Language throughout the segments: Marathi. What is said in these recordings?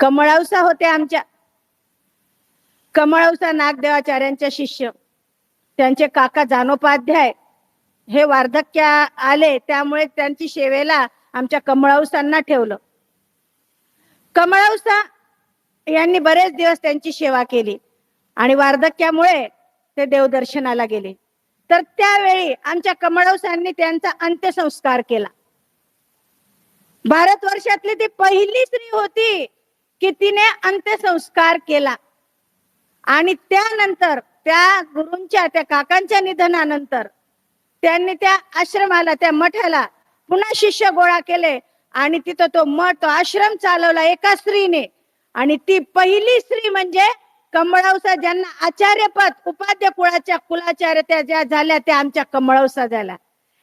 कमळावसा होते आमच्या. कमळावसा नागदेवाचार्यांच्या शिष्य. त्यांचे काका जानोपाध्याय हे वार्धक्य आले त्यामुळे त्यांची सेवेला आमच्या कमळावसांना ठेवलं. कमळावसा यांनी बरेच दिवस त्यांची सेवा केली आणि वार्धक्यामुळे ते देवदर्शनाला गेले. तर त्यावेळी आमच्या कमळवसांनी त्यांचा अंत्यसंस्कार केला. भारतवर्षातली ती पहिली स्त्री होती. की तिने अंत्यसंस्कार केला? आणि त्यानंतर त्या गुरूंच्या त्या काकांच्या निधनानंतर त्यांनी त्या आश्रमाला त्या मठाला पुन्हा शिष्य गोळा केले. आणि तिथं तो मठ तो आश्रम चालवला एका स्त्रीने. आणि ती पहिली स्त्री म्हणजे कमळवसा ज्यांना आचार्यपद उपाध्य कुळाच्या कुलाचार्य त्या ज्या झाल्या त्या आमच्या कमळवसा झाल्या.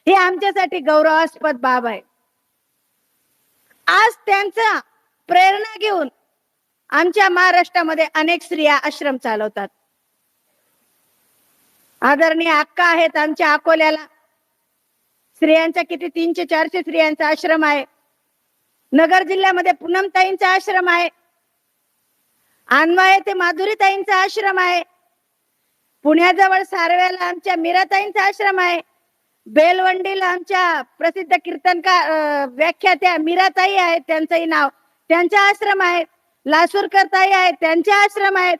हे आमच्यासाठी गौरवास्पद बाब आहे. आज त्यांचा प्रेरणा घेऊन आमच्या महाराष्ट्रामध्ये अनेक स्त्रिया आश्रम चालवतात. आदरणीय अक्का आहेत आमच्या अकोल्याला. स्त्रियांचा किती तीनशे चारशे स्त्रियांचा आश्रम आहे. नगर जिल्ह्यामध्ये पूनमताईंचा आश्रम आहे. अन्वय ते माधुरीताईंचा आश्रम आहे. पुण्याजवळ सारव्याला आमच्या मीराताईंचा आश्रम आहे. बेलवंडीला आमच्या प्रसिद्ध कीर्तनकार व्याख्यात्या मीराताई आहेत त्यांचंही नाव त्यांचा आश्रम आहे. लासूरकर ताई आहेत त्यांचे आश्रम आहेत.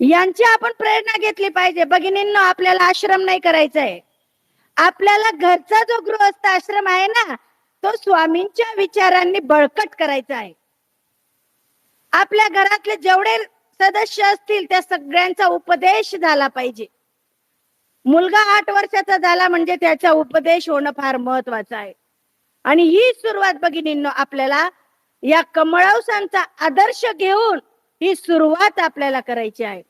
यांची आपण प्रेरणा घेतली पाहिजे. भगिनींनो आपल्याला आश्रम नाही करायचा आहे आपल्याला घरचा जो गृहस्थ आश्रम आहे ना तो स्वामींच्या विचारांनी बळकट करायचा आहे. आपल्या घरातले जेवढे सदस्य असतील त्या सगळ्यांचा उपदेश झाला पाहिजे. मुलगा आठ वर्षाचा झाला म्हणजे त्याचा उपदेश होणं फार महत्वाचं आहे. आणि ही सुरुवात भगिनींनो आपल्याला या कमळावसांचा आदर्श घेऊन ही सुरुवात आपल्याला करायची आहे.